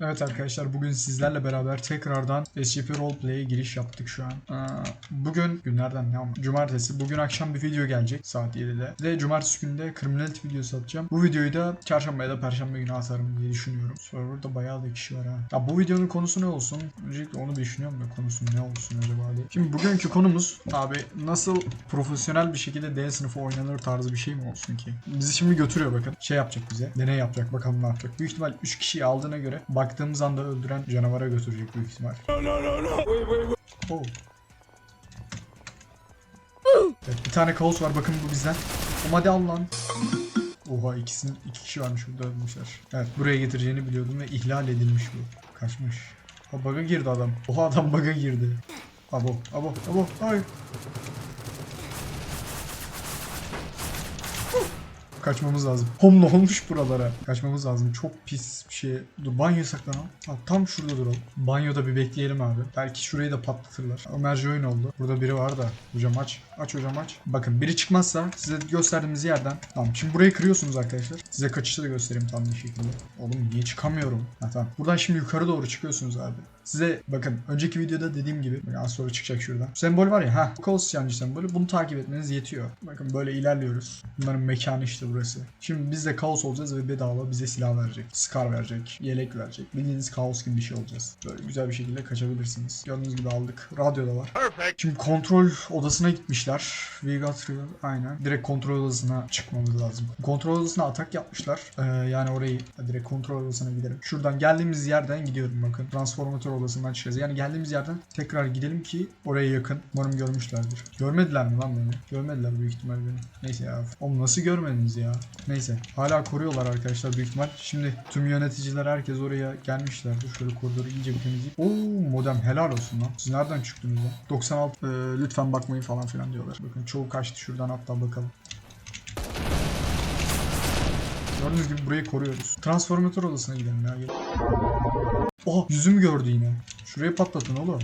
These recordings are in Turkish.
Evet arkadaşlar bugün sizlerle beraber tekrardan SCP Roleplay'e giriş yaptık şu an. Bugün günlerden ne ama? Cumartesi. Bugün akşam bir video gelecek saat 7'de. Ve cumartesi günde Criminality videosu atacağım. Bu videoyu da çarşamba ya da perşembe günü atarım diye düşünüyorum. Serverda bayağı da kişi var ha. Ya bu videonun konusu ne olsun? Öncelikle onu düşünüyorum da konusu ne olsun acaba diye. Şimdi bugünkü konumuz abi nasıl profesyonel bir şekilde D sınıfı oynanır tarzı bir şey mi olsun ki? Bizi şimdi götürüyor bakın. Şey yapacak bize. Deney yapacak bakalım ne yapacak. Büyük ihtimal 3 kişiyi aldığına göre baktığımız anda öldüren canavara götürecek büyük ihtimal. Oh. Evet, bir tane kaos var bakın bu bizden. Ama hadi al lan. Oha ikisinin iki kişi varmış burada ölmüşler. Evet buraya getireceğini biliyordum ve ihlal edilmiş bu. Kaçmış. Ha bug'a girdi adam. Oha adam bug'a girdi. Abo abo abo ay. Kaçmamız lazım. Hom ne olmuş buralara? Kaçmamız lazım. Çok pis bir şey. Dur banyo saklanalım. Ha, tam şurada duralım. Banyoda bir bekleyelim abi. Belki şurayı da patlatırlar. Ömerci oyun oldu. Burada biri var da. Hocam aç. Aç hocam aç. Bakın biri çıkmazsa size gösterdiğimiz yerden. Tamam şimdi burayı kırıyorsunuz arkadaşlar. Size kaçışı da göstereyim tam bir şekilde. Oğlum niye çıkamıyorum? Ha tamam. Buradan şimdi yukarı doğru çıkıyorsunuz abi. Size bakın önceki videoda dediğim gibi bakın az sonra çıkacak şuradan. Sembol var ya ha Coast yancı sembolü bunu takip etmeniz yetiyor. Bakın böyle ilerliyoruz. Bunların mekanı işte burası. Şimdi biz de kaos olacağız ve bedava bize silah verecek. Scar verecek. Yelek verecek. Bildiğiniz kaos gibi bir şey olacağız. Böyle güzel bir şekilde kaçabilirsiniz. Gördüğünüz gibi aldık. Radyo da var. Şimdi kontrol odasına gitmişler. We got real. Aynen. Direkt kontrol odasına çıkmamız lazım. Kontrol odasına atak yapmışlar. Ee, yani orayı direkt kontrol odasına gidelim. Şuradan geldiğimiz yerden gidiyorum bakın. Transformatör odasından çıkacağız. Yani geldiğimiz yerden tekrar gidelim ki oraya yakın. Umarım görmüşlerdir. Görmediler mi lan beni? Görmediler büyük ihtimal beni. Neyse ya. Oğlum nasıl görmediniz ya? Neyse. Hala koruyorlar arkadaşlar büyük ihtimal. Şimdi tüm yöneticiler herkes oraya gelmişlerdir. Şöyle koridoru iyice bir temizleyip. Oo modem helal olsun lan. Siz nereden çıktınız lan? 96 e, lütfen bakmayın falan filan diyorlar. Bakın çoğu kaçtı şuradan hatta bakalım. Gördüğünüz gibi burayı koruyoruz. Transformatör odasına gidelim ya. Gel. Oha yüzümü gördü yine. Şurayı patlatın oğlum.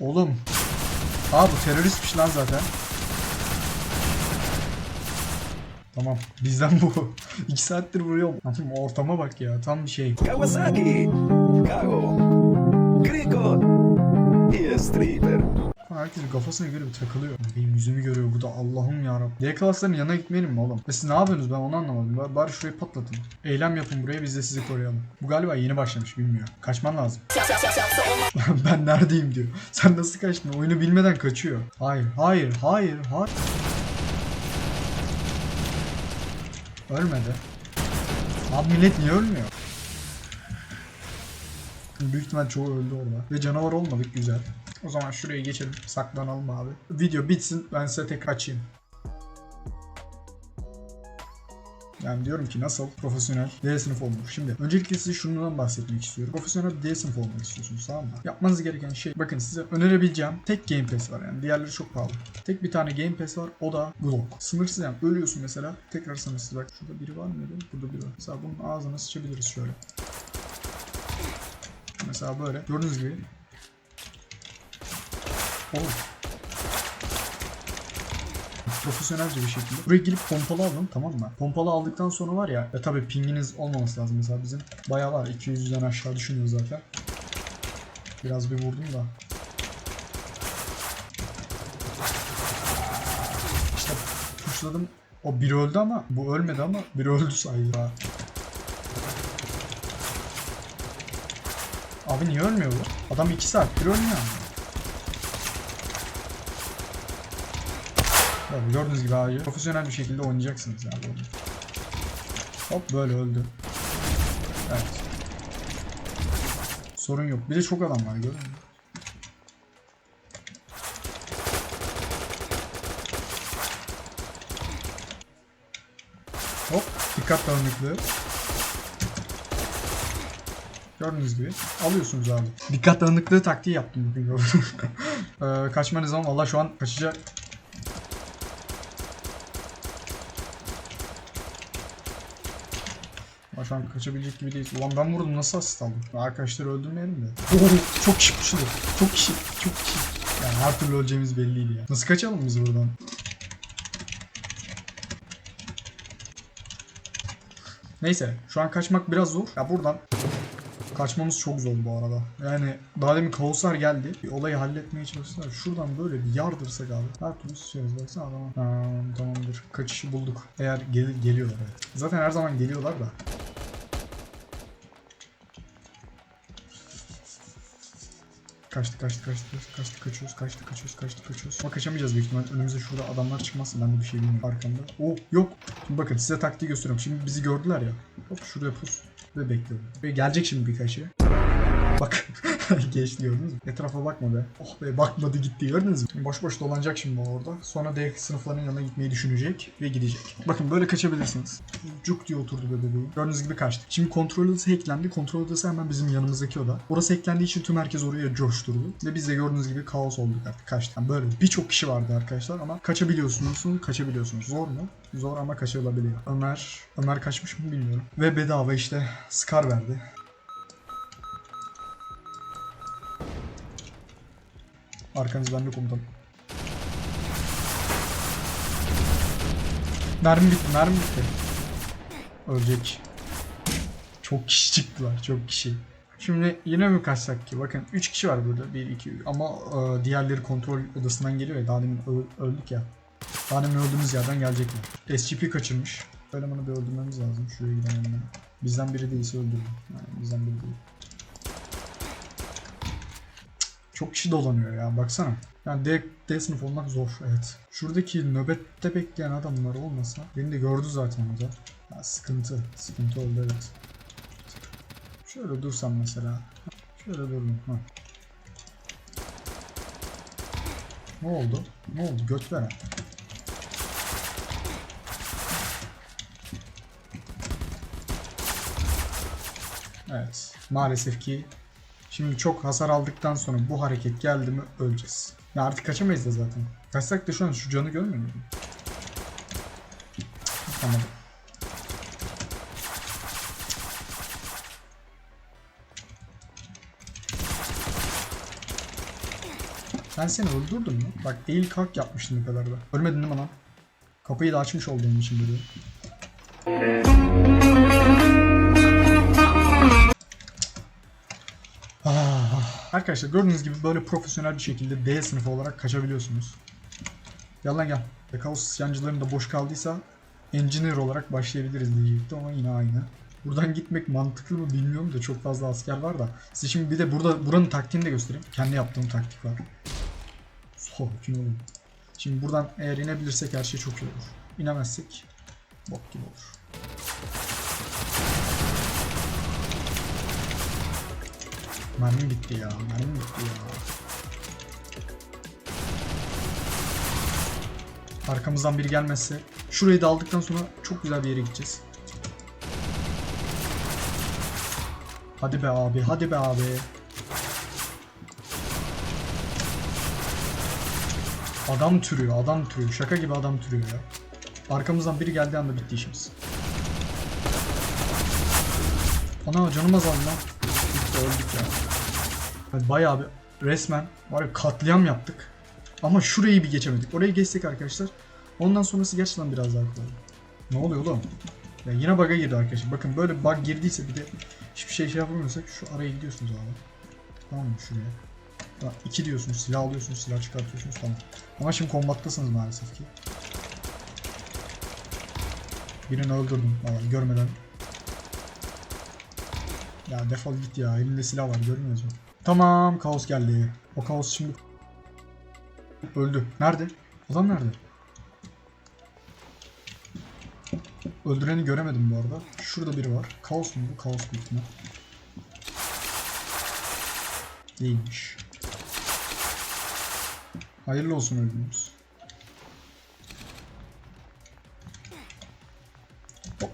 Oğlum. Aa bu teröristmiş lan zaten. Tamam. Bizden bu. İki saattir vuruyor. Tamam, ortama bak ya. Tam bir şey. Kawasaki, Kago, Kriko y Stripper. Herkesin kafasına göre bir takılıyor. Benim yüzümü görüyor burada Allah'ım yarabbim. D klasların yanına gitmeyelim mi oğlum? Ve siz ne yapıyorsunuz ben onu anlamadım. Bari, bari şurayı patlatın. Eylem yapın buraya biz de sizi koruyalım. Bu galiba yeni başlamış bilmiyor. Kaçman lazım. ben neredeyim diyor. Sen nasıl kaçtın? Oyunu bilmeden kaçıyor. Hayır, hayır, hayır, hayır. Ölmedi. Abi millet niye ölmüyor? Büyük ihtimal çoğu öldü orada. Ve canavar olmadık güzel. O zaman şuraya geçelim. Saklanalım abi. Video bitsin ben size tek açayım. Yani diyorum ki nasıl profesyonel D sınıf olunur. Şimdi öncelikle size şundan bahsetmek istiyorum. Profesyonel D sınıf olmak istiyorsunuz tamam mı? Yapmanız gereken şey bakın size önerebileceğim tek Game Pass var yani diğerleri çok pahalı. Tek bir tane Game Pass var o da Glock. Sınırsız yani ölüyorsun mesela tekrar sınırsız bak şurada biri var mı? Burada biri var. Mesela bunun ağzına sıçabiliriz şöyle. Mesela böyle gördüğünüz gibi Oh. Profesyonelce bir şekilde. Buraya gelip pompalı alın tamam mı? Pompalı aldıktan sonra var ya, ya tabii pinginiz olmaması lazım mesela bizim. Bayağı var 200'den aşağı düşünüyor zaten. Biraz bir vurdum da. İşte pushladım. O biri öldü ama bu ölmedi ama biri öldü sayılır ha. Abi niye ölmüyor bu? Adam 2 saattir ölmüyor. Tabii gördüğünüz gibi abi profesyonel bir şekilde oynayacaksınız bunu. Hop böyle öldü. Evet. Sorun yok. Bir de çok adam var gördün mü? Hop dikkat dağınıklığı. Gördüğünüz gibi alıyorsunuz abi. Dikkat dağınıklığı taktiği yaptım bugün ee, kaçmanız zaman valla şu an kaçacak Ama şu an kaçabilecek gibi değil. Ulan ben vurdum nasıl asist aldım? Arkadaşları öldürmeyelim de. Oo, çok kişi pushladı. Çok kişi. Çok kişi. Yani her türlü öleceğimiz belliydi ya. Nasıl kaçalım biz buradan? Neyse şu an kaçmak biraz zor. Ya buradan kaçmamız çok zor bu arada. Yani daha demin kaoslar geldi. Bir olayı halletmeye çalıştılar. Şuradan böyle bir yardırsak abi. Her türlü susuyoruz. Baksana adama. Ha, tamamdır. Kaçışı bulduk. Eğer gel geliyorlar evet. Zaten her zaman geliyorlar da. Kaçtı kaçtı kaçtı kaçtı kaçıyoruz kaçtı kaçıyoruz kaçtı kaçıyoruz. Ama kaçamayacağız büyük ihtimal. Önümüzde şurada adamlar çıkmazsa ben de bir şey bilmiyorum arkamda. Oh yok. Şimdi bakın size taktiği gösteriyorum. Şimdi bizi gördüler ya. Hop şuraya pus ve bekliyorum. Ve gelecek şimdi birkaçı. Bak gördünüz mü? Etrafa bakma be. Oh be bakmadı gitti gördünüz mü? Boş boş dolanacak şimdi orada. Sonra D sınıflarının yanına gitmeyi düşünecek ve gidecek. Bakın böyle kaçabilirsiniz. Cuk diye oturdu be bebeğim. Gördüğünüz gibi kaçtı. Şimdi kontrol odası hacklendi. Kontrol odası hemen bizim yanımızdaki oda. Orası hacklendiği için tüm herkes oraya coşturdu. Ve biz de gördüğünüz gibi kaos olduk artık kaçtık. Yani böyle birçok kişi vardı arkadaşlar ama kaçabiliyorsunuz. Kaçabiliyorsunuz. Zor mu? Zor ama kaçılabiliyor. Ömer, Ömer kaçmış mı bilmiyorum. Ve bedava işte Scar verdi. Arkanız bende komutanım. Mermi bitti, mermi bitti. Ölecek. Çok kişi çıktılar, çok kişi. Şimdi yine mi kaçsak ki? Bakın 3 kişi var burada. 1, 2, ama e, diğerleri kontrol odasından geliyor ya. Daha demin öldük ya. Daha demin öldüğümüz yerden gelecekler. SCP kaçırmış. Elemanı bir öldürmemiz lazım. Şuraya gidelim hemen. Bizden biri değilse öldürürüm. Yani bizden biri değil. Çok kişi dolanıyor ya baksana. Yani D, D sınıf olmak zor evet. Şuradaki nöbette bekleyen adamlar olmasa beni de gördü zaten o. Ya sıkıntı. Sıkıntı oldu evet. Şöyle dursam mesela. Şöyle durdum. Ha. Ne oldu? Ne oldu? Göt veren. Evet. Maalesef ki Şimdi çok hasar aldıktan sonra bu hareket geldi mi öleceğiz. Ya artık kaçamayız da zaten. Kaçsak da şu an şu canı görmüyor musun? Tamam. Ben seni öldürdüm mü? Bak eğil kalk yapmıştım bu kadar da. Ölmedin değil mi lan? Kapıyı da açmış olduğum için böyle. Arkadaşlar gördüğünüz gibi böyle profesyonel bir şekilde D sınıfı olarak kaçabiliyorsunuz. Gel lan gel. Ve Kaos yancıların da boş kaldıysa Engineer olarak başlayabiliriz diyecektim ama yine aynı. Buradan gitmek mantıklı mı bilmiyorum da çok fazla asker var da. Size şimdi bir de burada buranın taktiğini de göstereyim. Kendi yaptığım taktik var. Sakin olun. Şimdi buradan eğer inebilirsek her şey çok iyi olur. İnemezsek bok gibi olur. Mermim bitti ya. Mermim bitti ya. Arkamızdan biri gelmezse şurayı da aldıktan sonra çok güzel bir yere gideceğiz. Hadi be abi, hadi be abi. Adam türüyor, adam türüyor. Şaka gibi adam türüyor ya. Arkamızdan biri geldiği anda bitti işimiz. Ana canım azaldı lan. Bitti öldük ya. Yani bayağı bir resmen var ya katliam yaptık. Ama şurayı bir geçemedik. Orayı geçsek arkadaşlar. Ondan sonrası gerçekten biraz daha kolay. Ne oluyor oğlum? Ya yine bug'a girdi arkadaşlar. Bakın böyle bug girdiyse bir de hiçbir şey şey yapamıyorsak şu araya gidiyorsunuz abi. Tamam mı şuraya? Tamam, iki diyorsunuz, silah alıyorsunuz, silah çıkartıyorsunuz tamam. Ama şimdi kombattasınız maalesef ki. Birini öldürdüm vallahi görmeden. Ya defol git ya, elinde silah var görmüyoruz mu? Tamam, kaos geldi. O kaos şimdi öldü. Nerede? Adam nerede? Öldüreni göremedim bu arada. Şurada biri var. Kaos mu bu? Kaos büyük ihtimal. Değilmiş. Hayırlı olsun öldüğümüz. Hop.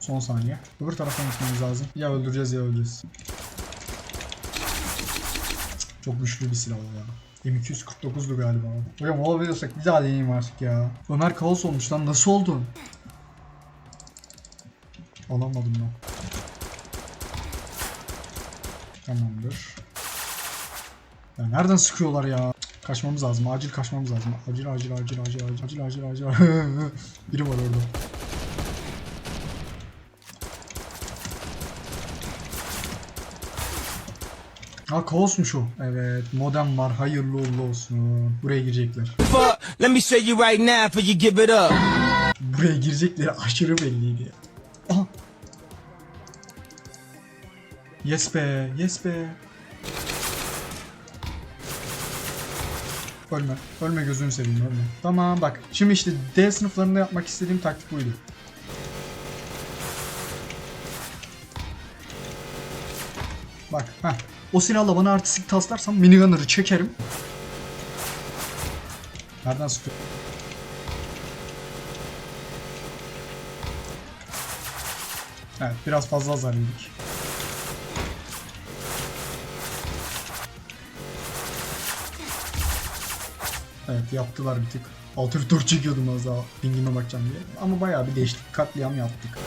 Son saniye. Öbür taraftan gitmemiz lazım. Ya öldüreceğiz ya öleceğiz. Çok güçlü bir silah o ya. M249'du galiba. Hocam olabiliyorsak bir daha deneyeyim artık ya. Ömer kaos olmuş lan nasıl oldu? Alamadım lan. Tamamdır. Ya nereden sıkıyorlar ya? Kaçmamız lazım. Acil kaçmamız lazım. Acil acil acil acil acil acil acil acil. Biri var orada. Ha kaosmuş o. Evet modem var hayırlı uğurlu olsun. Buraya girecekler. Let me show you right now before you give it up. Buraya girecekleri aşırı belliydi. Aha. Yes be, yes be. Ölme, ölme gözünü seveyim ölme. Tamam bak, şimdi işte D sınıflarında yapmak istediğim taktik buydu. Bak, ha. O silahla bana artistik taslarsam minigunner'ı çekerim. Nereden sıkıyor? Evet biraz fazla azar yedik. Evet yaptılar bir tık. 6 4 çekiyordum az daha pingime bakacağım diye. Ama bayağı bir değiştik. Katliam yaptık.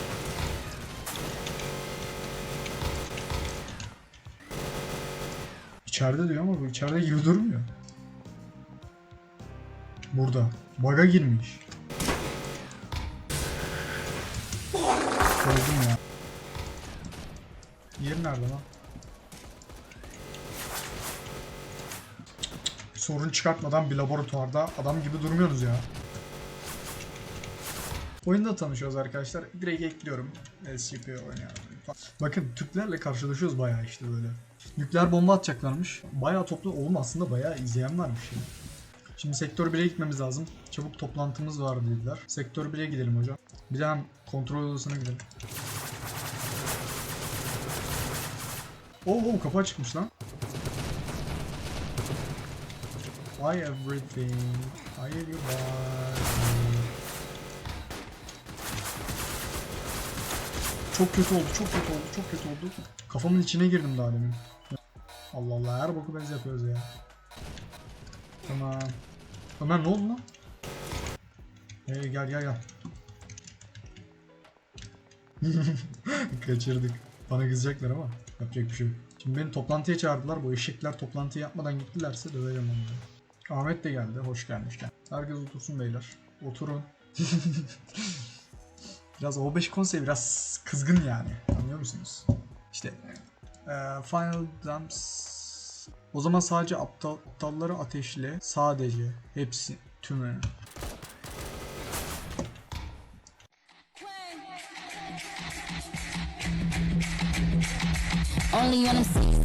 İçeride diyor ama bu içeride gibi durmuyor. Burada. Baga girmiş. Koydum ya. Yer nerede lan? Sorun çıkartmadan bir laboratuvarda adam gibi durmuyoruz ya. Oyunda tanışıyoruz arkadaşlar. Direkt ekliyorum. SCP oynayalım. Bakın Türklerle karşılaşıyoruz bayağı işte böyle. Nükleer bomba atacaklarmış. Bayağı toplu. Oğlum aslında bayağı izleyen varmış ya. Şimdi sektör 1'e gitmemiz lazım. Çabuk toplantımız var dediler. Sektör 1'e gidelim hocam. Bir de hem kontrol odasına gidelim. Oo, oo kapı açıkmış lan. Why everything? Why are Çok kötü oldu, çok kötü oldu, çok kötü oldu. Kafamın içine girdim daha demin. Allah Allah her boku bez yapıyoruz ya. Tamam. Ömer ne oldu lan? Hey gel gel gel. Kaçırdık. Bana kızacaklar ama yapacak bir şey yok. Şimdi beni toplantıya çağırdılar. Bu eşekler toplantı yapmadan gittilerse döveceğim onları. Ahmet de geldi. Hoş gelmişken. Herkes otursun beyler. Oturun. biraz O5 konseyi biraz kızgın yani. Anlıyor musunuz? İşte eee, Final Dumps o zaman sadece aptal, aptalları ateşle. Sadece. Hepsi. Tümünü. Only on them